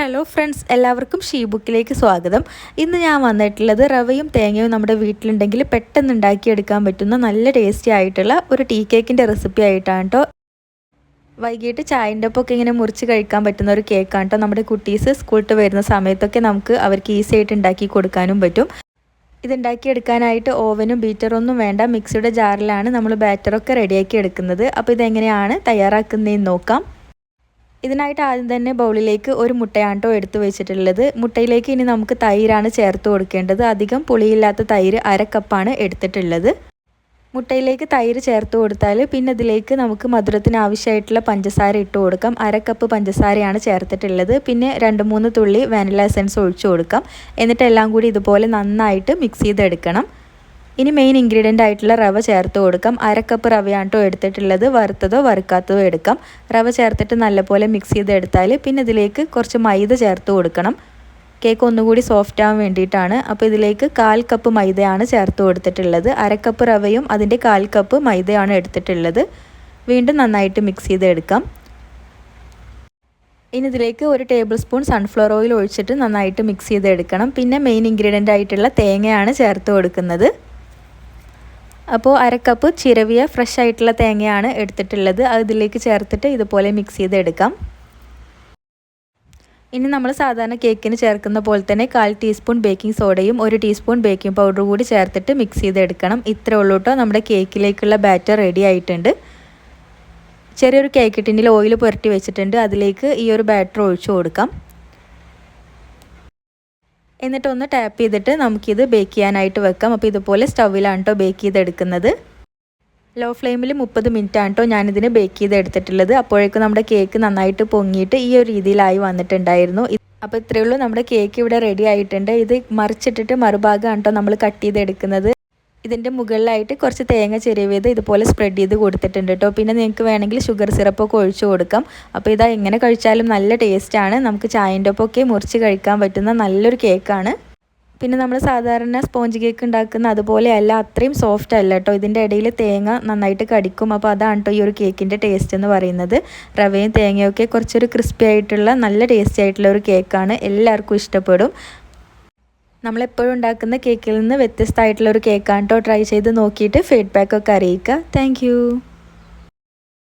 Hello friends എല്ലാവർക്കും she ബുക്കിലേക്ക് സ്വാഗതം. ഇന്ന് ഞാൻ വന്നിട്ടുള്ളത് റവയും തേങ്ങയും നമ്മുടെ വീട്ടിലുണ്ടെങ്കിൽ പെട്ടെന്ന് ഉണ്ടാക്കിയെടുക്കാൻ പറ്റുന്ന നല്ല ടേസ്റ്റി ആയിട്ടുള്ള ഒരു ടീ കേക്കിന്റെ റെസിപ്പി ആയിട്ടാണ് കേട്ടോ വൈകിട്ട് ചായന്റെ ഒപ്പമൊക്കെ ഇങ്ങനെ മുറിച്ച് കഴിക്കാൻ പറ്റുന്ന ഒരു കേക്കാണ് കേട്ടോ നമ്മുടെ കുട്ടീസ് സ്കൂളിൽ വരുന്ന സമയത്തൊക്കെ നമുക്ക് അവർക്ക് ഈസി ആയിട്ട് ഉണ്ടാക്കി കൊടുക്കാനും പറ്റും. ഇതുണ്ടാക്കിയെടുക്കാനായിട്ട് ഓവനും ബീറ്ററൊന്നും വേണ്ട. മിക്സിയുടെ ജാറിലാണ് നമ്മൾ ബാറ്ററൊക്കെ റെഡിയാക്കി എടുക്കുന്നത്. അപ്പോൾ ഇതെങ്ങനെയാണ് തയ്യാറാക്കുന്നതെന്ന് നോക്കാം. ഇതിനായിട്ട് ആദ്യം തന്നെ ബൗളിലേക്ക് ഒരു മുട്ടയാണ്ടോ എടുത്തു വെച്ചിട്ടുള്ളത്. മുട്ടയിലേക്ക് ഇനി നമുക്ക് തൈരാണ് ചേർത്ത് കൊടുക്കേണ്ടത്. അധികം പുളിയില്ലാത്ത തൈര് അര കപ്പാണ് എടുത്തിട്ടുള്ളത്. മുട്ടയിലേക്ക് തൈര് ചേർത്ത് കൊടുത്താൽ പിന്നെ ഇതിലേക്ക് നമുക്ക് മധുരത്തിന് ആവശ്യമായിട്ടുള്ള പഞ്ചസാര ഇട്ട് കൊടുക്കാം. അര കപ്പ് പഞ്ചസാരയാണ് ചേർത്തിട്ടുള്ളത്. പിന്നെ രണ്ട് മൂന്ന് തുള്ളി വാനില എസൻസ് ഒഴിച്ചു കൊടുക്കാം. എന്നിട്ട് എല്ലാം കൂടി ഇതുപോലെ നന്നായിട്ട് മിക്സ് ചെയ്തെടുക്കണം. ഇനി മെയിൻ ഇൻഗ്രീഡിയന്റ് ആയിട്ടുള്ള റവ ചേർത്ത് കൊടുക്കാം. അരക്കപ്പ് റവയാണ് കേട്ടോ എടുത്തിട്ടുള്ളത്. വറുത്തതോ വറുക്കാത്തതോ എടുക്കാം. റവ ചേർത്തിട്ട് നല്ലപോലെ മിക്സ് ചെയ്തെടുത്താൽ പിന്നെ ഇതിലേക്ക് കുറച്ച് മൈദ ചേർത്ത് കൊടുക്കണം. കേക്ക് ഒന്നുകൂടി സോഫ്റ്റ് ആവാൻ വേണ്ടിയിട്ടാണ്. അപ്പോൾ ഇതിലേക്ക് കാൽ കപ്പ് മൈദയാണ് ചേർത്ത് കൊടുത്തിട്ടുള്ളത്. അരക്കപ്പ് റവയും അതിന്റെ കാൽ കപ്പ് മൈദയാണ് എടുത്തിട്ടുള്ളത്. വീണ്ടും നന്നായിട്ട് മിക്സ് ചെയ്തെടുക്കാം. ഇനി ഇതിലേക്ക് ഒരു ടേബിൾ സ്പൂൺ സൺഫ്ലവർ ഓയിൽ ഒഴിച്ചിട്ട് നന്നായിട്ട് മിക്സ് ചെയ്തെടുക്കണം. പിന്നെ മെയിൻ ഇൻഗ്രീഡിയന്റ് ആയിട്ടുള്ള തേങ്ങയാണ് ചേർത്ത് കൊടുക്കുന്നത്. അപ്പോൾ അരക്കപ്പ് ചിരവിയ ഫ്രഷ് ആയിട്ടുള്ള തേങ്ങയാണ് എടുത്തിട്ടുള്ളത്. അതിലേക്ക് ചേർത്തിട്ട് ഇതുപോലെ മിക്സ് ചെയ്തെടുക്കാം. ഇനി നമ്മൾ സാധാരണ കേക്കിന് ചേർക്കുന്ന പോലെ തന്നെ കാൽ ടീസ്പൂൺ ബേക്കിംഗ് സോഡയും ഒരു ടീസ്പൂൺ ബേക്കിംഗ് പൗഡർ കൂടി ചേർത്തിട്ട് മിക്സ് ചെയ്തെടുക്കണം. ഇത്രേ ഉള്ളൂ കേട്ടോ നമ്മുടെ കേക്കിലേക്കുള്ള ബാറ്റർ റെഡി ആയിട്ടുണ്ട്. ചെറിയൊരു കേക്ക് ടിന്നിൽ ഓയിൽ പുരട്ടി വെച്ചിട്ടുണ്ട്. അതിലേക്ക് ഈ ഒരു ബാറ്റർ ഒഴിച്ചു കൊടുക്കാം. എന്നിട്ട് ഒന്ന് ടാപ്പ് ചെയ്തിട്ട് നമുക്കിത് ബേക്ക് ചെയ്യാനായിട്ട് വെക്കാം. അപ്പോൾ ഇതുപോലെ സ്റ്റൗവിലാണ് കേട്ടോ ബേക്ക് ചെയ്തെടുക്കുന്നത്. ലോ ഫ്ലെയിമിൽ മുപ്പത് മിനിറ്റ് ആണ് കേട്ടോ ഞാനിതിന് ബേക്ക് ചെയ്തെടുത്തിട്ടുള്ളത്. അപ്പോഴേക്കും നമ്മുടെ കേക്ക് നന്നായിട്ട് പൊങ്ങിയിട്ട് ഈ ഒരു രീതിയിലായി വന്നിട്ടുണ്ടായിരുന്നു. അപ്പോൾ ഇത്രയേ ഉള്ളൂ. നമ്മുടെ കേക്ക് ഇവിടെ റെഡി ആയിട്ടുണ്ട്. ഇത് മറിച്ചിട്ടിട്ട് മറുഭാഗമാണ് കേട്ടോ നമ്മൾ കട്ട് ചെയ്തെടുക്കുന്നത്. ഇതിന്റെ മുകളിലായിട്ട് കുറച്ച് തേങ്ങ ചെരുവിയത് ഇതുപോലെ സ്പ്രെഡ് ചെയ്ത് കൊടുത്തിട്ടുണ്ട് കേട്ടോ പിന്നെ നിങ്ങൾക്ക് വേണമെങ്കിൽ ഷുഗർ സിറപ്പൊക്കെ ഒഴിച്ചു കൊടുക്കാം. അപ്പോൾ ഇതാ എങ്ങനെ കഴിച്ചാലും നല്ല ടേസ്റ്റാണ് നമുക്ക് ചായന്റെ ഒപ്പമൊക്കെ മുറിച്ച് കഴിക്കാൻ പറ്റുന്ന നല്ലൊരു കേക്കാണ് പിന്നെ നമ്മൾ സാധാരണ സ്പോഞ്ച് കേക്ക് ഉണ്ടാക്കുന്ന അതുപോലെയല്ല അത്രയും സോഫ്റ്റ് അല്ല കേട്ടോ ഇതിന്റെ ഇടയിൽ തേങ്ങ നന്നായിട്ട് കടിക്കും. അപ്പോൾ അതാണ് കേട്ടോ ഈ ഒരു കേക്കിന്റെ ടേസ്റ്റ് എന്ന് പറയുന്നത്. റവയും തേങ്ങയൊക്കെ കുറച്ചൊരു ക്രിസ്പി ആയിട്ടുള്ള നല്ല ടേസ്റ്റി ആയിട്ടുള്ള ഒരു കേക്കാണ് എല്ലാവർക്കും ഇഷ്ടപ്പെടും. നമ്മളെപ്പോഴും ഉണ്ടാക്കുന്ന കേക്കിൽ നിന്ന് വ്യത്യസ്തമായിട്ടുള്ള ഒരു കേക്കാണ് കേട്ടോ ട്രൈ ചെയ്ത് നോക്കിയിട്ട് ഫീഡ്ബാക്കൊക്കെ അറിയിക്കുക. താങ്ക്